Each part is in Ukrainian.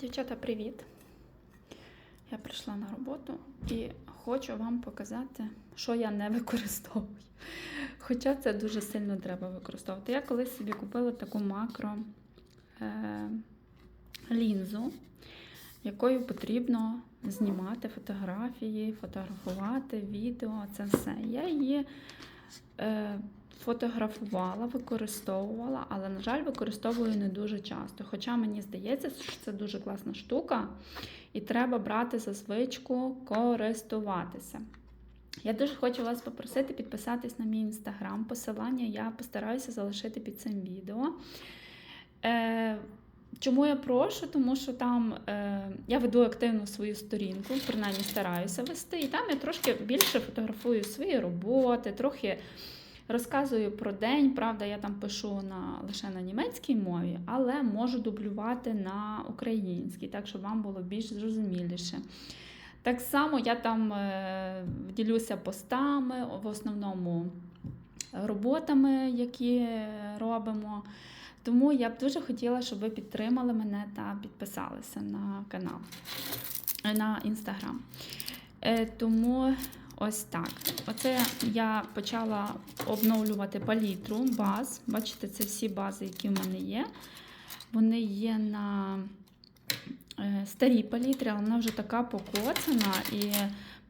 Дівчата, привіт! Я прийшла на роботу і хочу вам показати, що я не використовую. Хоча це дуже сильно треба використовувати. Я колись собі купила таку макро е, лінзу, якою потрібно знімати фотографії, фотографувати відео, це все. Я її е, фотографувала, використовувала, але, на жаль, використовую не дуже часто. Хоча мені здається, що це дуже класна штука, і треба брати за звичку користуватися. Я дуже хочу вас попросити підписатись на мій інстаграм. Посилання я постараюся залишити під цим відео. Е, Чому я прошу? Тому що там е, я веду активно свою сторінку, принаймні стараюся вести, і там я трошки більше фотографую свої роботи, трохи розказую про день. Правда, я там пишу на, лише на німецькій мові, але можу дублювати на українській, так щоб вам було більш зрозуміліше. Так само я там е, ділюся постами, в основному роботами, які робимо. Тому я б дуже хотіла, щоб ви підтримали мене та підписалися на канал, на інстаграм. Е, тому ось так. Оце я почала обновлювати палітру баз. Бачите, це всі бази, які в мене є. Вони є на е, старій палітрі, але вона вже така покоцана і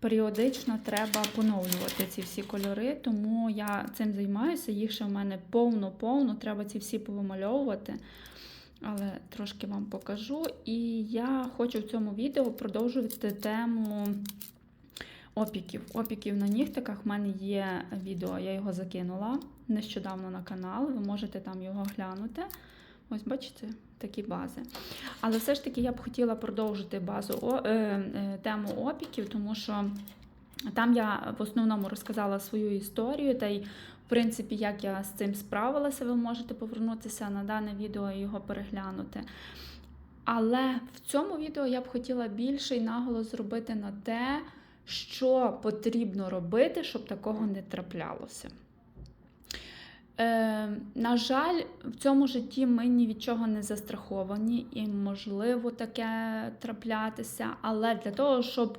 періодично треба поновлювати ці всі кольори, тому я цим займаюся. Їх ще в мене повно-повно, треба ці всі повимальовувати. Але трошки вам покажу. І я хочу в цьому відео продовжувати тему опіків. Опіків на нігтиках. В мене є відео, я його закинула нещодавно на канал. Ви можете там його глянути. Ось, бачите, такі бази. Але все ж таки я б хотіла продовжити базу о, е, е, тему опіків, тому що там я в основному розказала свою історію, та й, в принципі, як я з цим справилася, ви можете повернутися на дане відео і його переглянути. Але в цьому відео я б хотіла більший наголос зробити на те, що потрібно робити, щоб такого не траплялося. Е, на жаль, в цьому житті ми ні від чого не застраховані, і можливо таке траплятися, але для того, щоб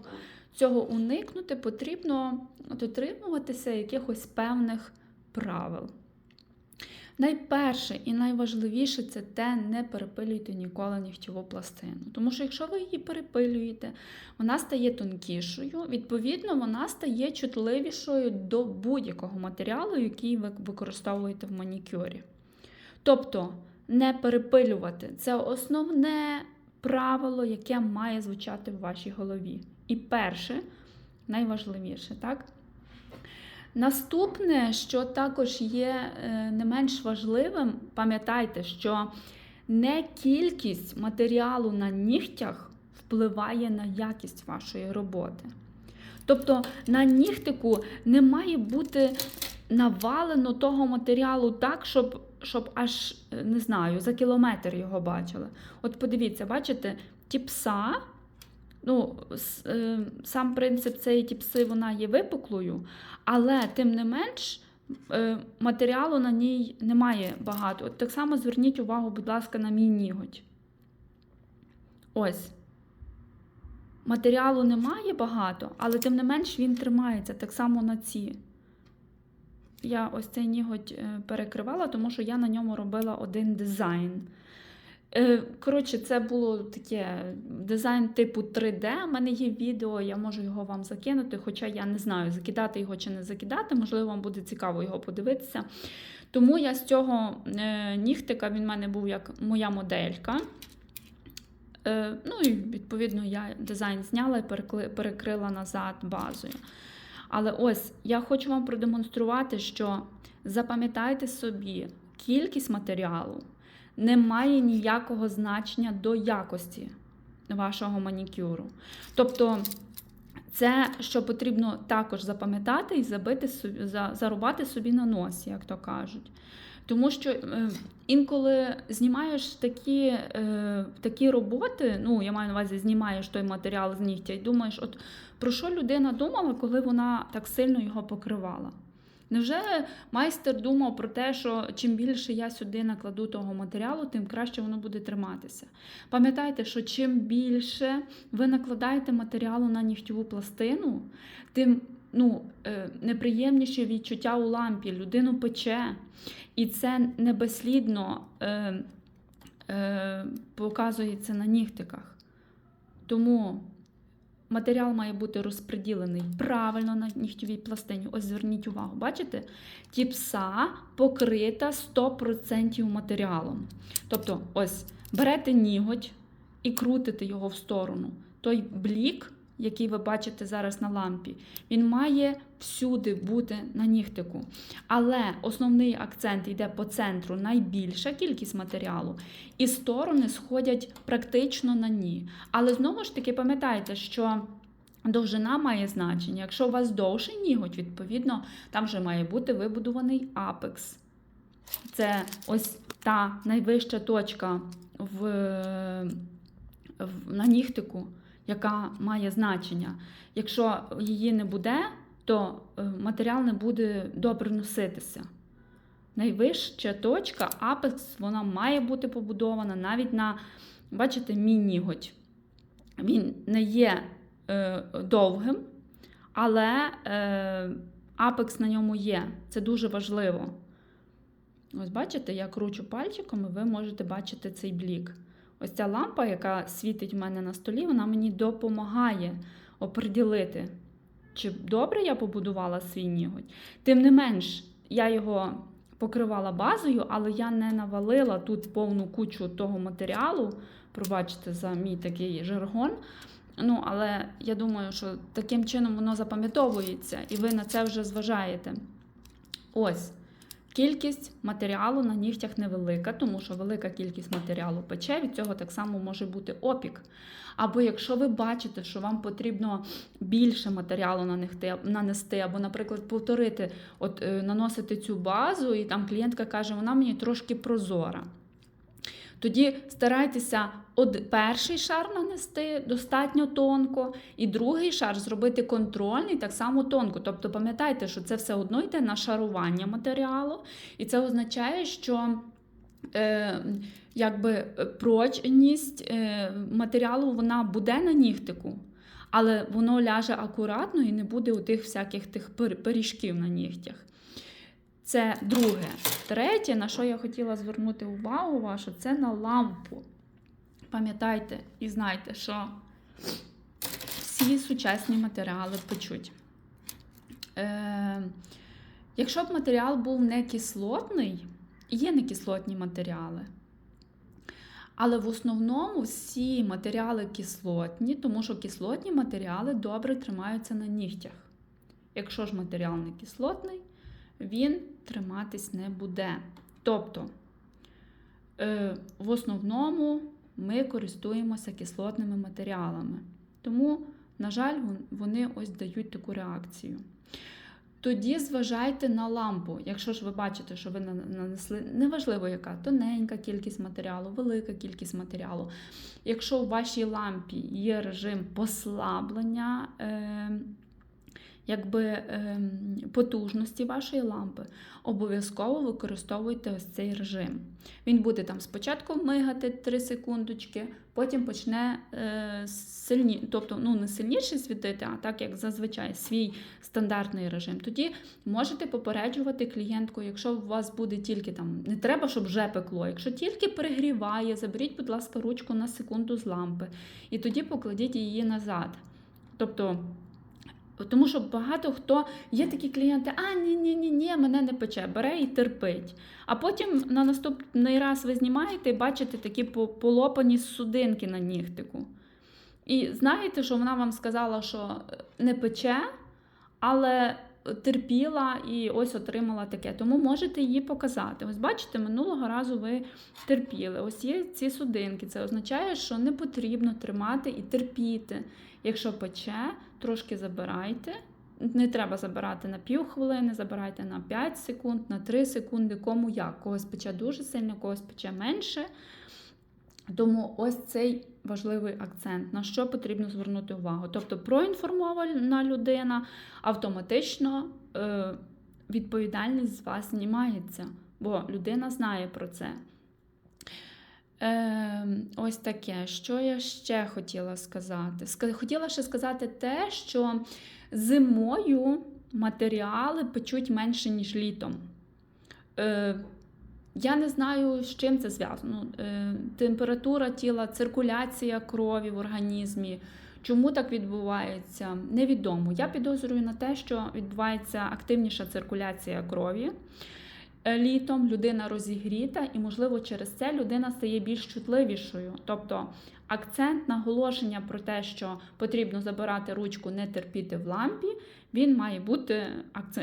цього уникнути, потрібно дотримуватися якихось певних правил. Найперше і найважливіше це те, не перепилюйте ніколи нігтєву пластину. Тому що якщо ви її перепилюєте, вона стає тонкішою, відповідно, вона стає чутливішою до будь-якого матеріалу, який ви використовуєте в манікюрі. Тобто, не перепилювати це основне правило, яке має звучати в вашій голові. І перше, найважливіше, так? Наступне, що також є е, не менш важливим, пам'ятайте, що не кількість матеріалу на нігтях впливає на якість вашої роботи. Тобто на нігтику не має бути навалено того матеріалу так, щоб щоб аж не знаю, за кілометр його бачили. От подивіться, бачите, тіпса. Ну, Сам принцип цієї тіпси вона є випуклою, але тим не менш е, матеріалу на ній немає багато. От Так само зверніть увагу, будь ласка, на мій ніготь. Ось. Матеріалу немає багато, але тим не менш він тримається так само на ці. Я ось цей ніготь е, перекривала, тому що я на ньому робила один дизайн. Е, коротше, це було таке дизайн типу 3D. У мене є відео, я можу його вам закинути, хоча я не знаю, закидати його чи не закидати, можливо, вам буде цікаво його подивитися. Тому я з цього е, нігтика він в мене був як моя моделька. Е, ну і відповідно я дизайн зняла і перекрила назад базою. Але ось я хочу вам продемонструвати, що запам'ятайте собі кількість матеріалу не має ніякого значення до якості вашого манікюру. Тобто, це, що потрібно також запам'ятати і забити зарубати собі на носі, як то кажуть. Тому що е, інколи знімаєш такі е, такі роботи, ну, я маю на увазі, знімаєш той матеріал з нігтя і думаєш, от про що людина думала, коли вона так сильно його покривала. Невже майстер думав про те, що чим більше я сюди накладу того матеріалу, тим краще воно буде триматися? Пам'ятайте, що чим більше ви накладаєте матеріалу на нігтєву пластину, тим ну, е, неприємніші відчуття у лампі, людину пече. І це не безслідно е, е, показується на нігтиках. Тому матеріал має бути розподілений правильно на нігтьовій пластині. Ось зверніть увагу, бачите? Тіпса покрита 100% матеріалом. Тобто, ось берете ніготь і крутите його в сторону. Той блік, який ви бачите зараз на лампі, він має всюди бути на нігтику. Але основний акцент йде по центру найбільша кількість матеріалу, і сторони сходять практично на ні. Але знову ж таки пам'ятайте, що довжина має значення. Якщо у вас довший ніготь, відповідно, там вже має бути вибудований апекс. Це ось та найвища точка в, в, на нігтику, яка має значення. Якщо її не буде, то е, матеріал не буде добре носитися. Найвища точка, апекс, вона має бути побудована навіть на, бачите, мій ніготь. Він не є е, довгим, але е, апекс на ньому є. Це дуже важливо. Ось бачите, я кручу пальчиком, і ви можете бачити цей блік. Ось ця лампа, яка світить в мене на столі, вона мені допомагає оприділити, чи добре я побудувала свій ніготь. Тим не менш, я його покривала базою, але я не навалила тут повну кучу того матеріалу. Пробачте за мій такий жаргон. Ну, але я думаю, що таким чином воно запам'ятовується, і ви на це вже зважаєте. Ось. Кількість матеріалу на нігтях невелика, тому що велика кількість матеріалу пече, від цього так само може бути опік. Або якщо ви бачите, що вам потрібно більше матеріалу нанести, або, наприклад, повторити, от е, наносити цю базу, і там клієнтка каже, вона мені трошки прозора. Тоді старайтеся од перший шар нанести достатньо тонко, і другий шар зробити контрольний так само тонко. Тобто пам'ятайте, що це все одно йде на шарування матеріалу, і це означає, що е, якби прочність е, матеріалу вона буде на нігтику. Але воно ляже акуратно і не буде у тих всяких тих пиріжків на нігтях. Це друге. Третє, на що я хотіла звернути увагу вашу, це на лампу. Пам'ятайте і знайте, що всі сучасні матеріали печуть. Е, Якщо б матеріал був не кислотний, є некислотні матеріали. Але в основному всі матеріали кислотні, тому що кислотні матеріали добре тримаються на нігтях. Якщо ж матеріал не кислотний, він триматись не буде. Тобто, е, в основному ми користуємося кислотними матеріалами. Тому, на жаль, вони ось дають таку реакцію. Тоді зважайте на лампу. Якщо ж ви бачите, що ви нанесли, неважливо, яка тоненька кількість матеріалу, велика кількість матеріалу. Якщо у вашій лампі є режим послаблення, е, якби ем, потужності вашої лампи, обов'язково використовуйте ось цей режим. Він буде там спочатку мигати 3 секундочки, потім почне е, сильні, тобто ну, не сильніше світити, а так як зазвичай свій стандартний режим. Тоді можете попереджувати клієнтку, якщо у вас буде тільки там, не треба, щоб вже пекло. Якщо тільки перегріває, заберіть, будь ласка, ручку на секунду з лампи, і тоді покладіть її назад. Тобто. Тому що багато хто є такі клієнти, а ні, ні, ні, ні, мене не пече, бере і терпить. А потім на наступний раз ви знімаєте і бачите такі полопані судинки на нігтику. І знаєте, що вона вам сказала, що не пече, але терпіла і ось отримала таке. Тому можете її показати. Ось бачите, минулого разу ви терпіли. Ось є ці судинки. Це означає, що не потрібно тримати і терпіти. Якщо пече, трошки забирайте. Не треба забирати на пів хвилини, забирайте на 5 секунд, на 3 секунди, кому як. Когось пече дуже сильно, когось пече менше. Тому ось цей важливий акцент, на що потрібно звернути увагу. Тобто проінформована людина автоматично е, відповідальність з вас знімається, бо людина знає про це. Е, ось таке. Що я ще хотіла сказати? Хотіла ще сказати те, що зимою матеріали печуть менше, ніж літом. Е, я не знаю, з чим це зв'язано. Е, температура тіла, циркуляція крові в організмі. Чому так відбувається? Невідомо. Я підозрюю на те, що відбувається активніша циркуляція крові. Е, Літом людина розігріта, і, можливо, через це людина стає більш чутливішою. Тобто акцент наголошення про те, що потрібно забирати ручку, не терпіти в лампі, він має бути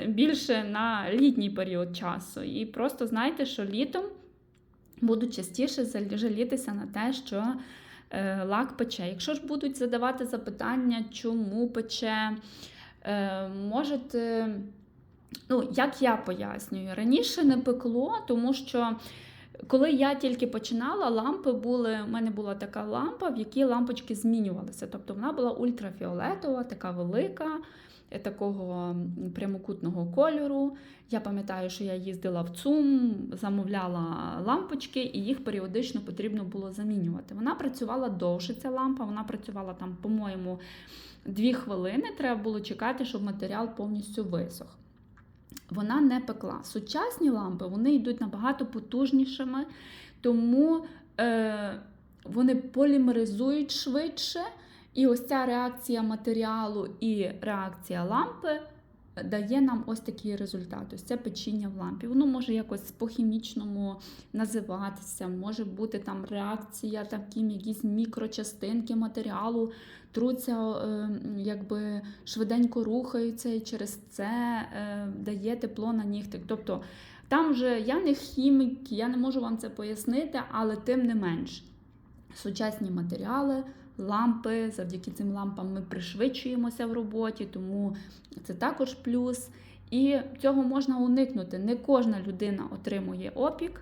більше на літній період часу. І просто знайте, що літом будуть частіше жалітися на те, що е, лак пече. Якщо ж будуть задавати запитання, чому пече, е, можете. Ну, як я пояснюю, раніше не пекло, тому що коли я тільки починала, лампи були. У мене була така лампа, в якій лампочки змінювалися. Тобто вона була ультрафіолетова, така велика, е, такого прямокутного кольору. Я пам'ятаю, що я їздила в ЦУМ, замовляла лампочки, і їх періодично потрібно було замінювати. Вона працювала довше, ця лампа, вона працювала там, по-моєму, дві хвилини. Треба було чекати, щоб матеріал повністю висох вона не пекла. Сучасні лампи вони йдуть набагато потужнішими, тому е, вони полімеризують швидше. І ось ця реакція матеріалу і реакція лампи дає нам ось такий результат. Ось це печіння в лампі. Воно може якось по-хімічному називатися, може бути там реакція, таким якісь мікрочастинки матеріалу труться, е, якби швиденько рухаються, і через це е, дає тепло на нігтик. Тобто там вже я не хімік, я не можу вам це пояснити, але тим не менш, сучасні матеріали. Лампи, завдяки цим лампам ми пришвидшуємося в роботі, тому це також плюс. І цього можна уникнути. Не кожна людина отримує опік.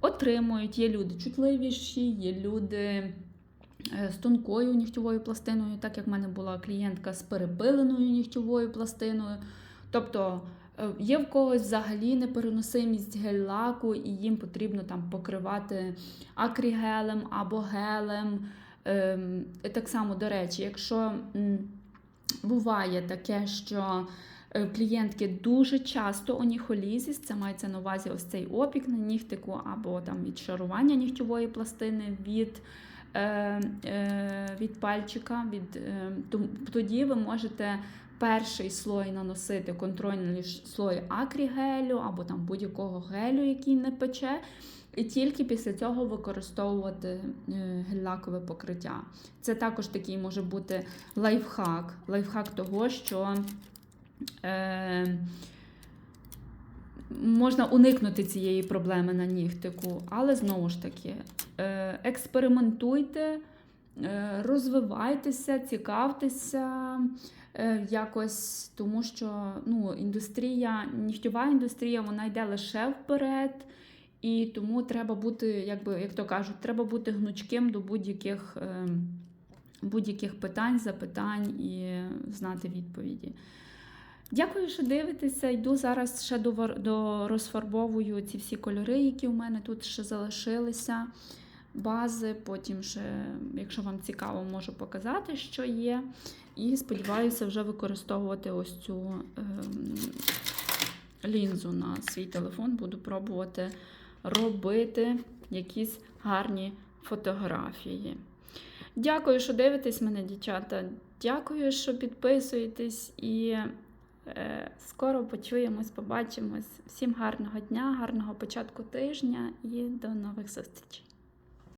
Отримують, є люди чутливіші, є люди е, з тонкою нігтєвою пластиною, так як в мене була клієнтка з перепиленою нігтєвою пластиною. Тобто є в когось взагалі непереносимість гель-лаку, і їм потрібно там покривати акрігелем або гелем. Ем, Так само, до речі, якщо буває таке, що е, клієнтки дуже часто оніхолізіс, це мається на увазі ось цей опік на нігтику, або там відшарування нігтєвої пластини від, е, е, від пальчика, від, е, тоді ви можете. Перший слой наносити контрольний слой акрігелю або там будь-якого гелю, який не пече, і тільки після цього використовувати е, гель-лакове покриття. Це також такий може бути лайфхак. Лайфхак того, що е, можна уникнути цієї проблеми на нігтику, але знову ж таки, е, експериментуйте, е, розвивайтеся, цікавтеся. Е, Якось тому, що ну, індустрія, нігтєва індустрія, вона йде лише вперед, і тому треба бути, якби, як то кажуть, треба бути гнучким до будь-яких е, будь-яких питань, запитань і знати відповіді. Дякую, що дивитеся. Йду зараз ще до, до розфарбовую ці всі кольори, які у мене тут ще залишилися. Бази, потім ще, якщо вам цікаво, можу показати, що є. І сподіваюся вже використовувати ось цю ем, лінзу на свій телефон. Буду пробувати робити якісь гарні фотографії. Дякую, що дивитесь мене, дівчата. Дякую, що підписуєтесь і е, скоро почуємось, побачимось. Всім гарного дня, гарного початку тижня і до нових зустрічей.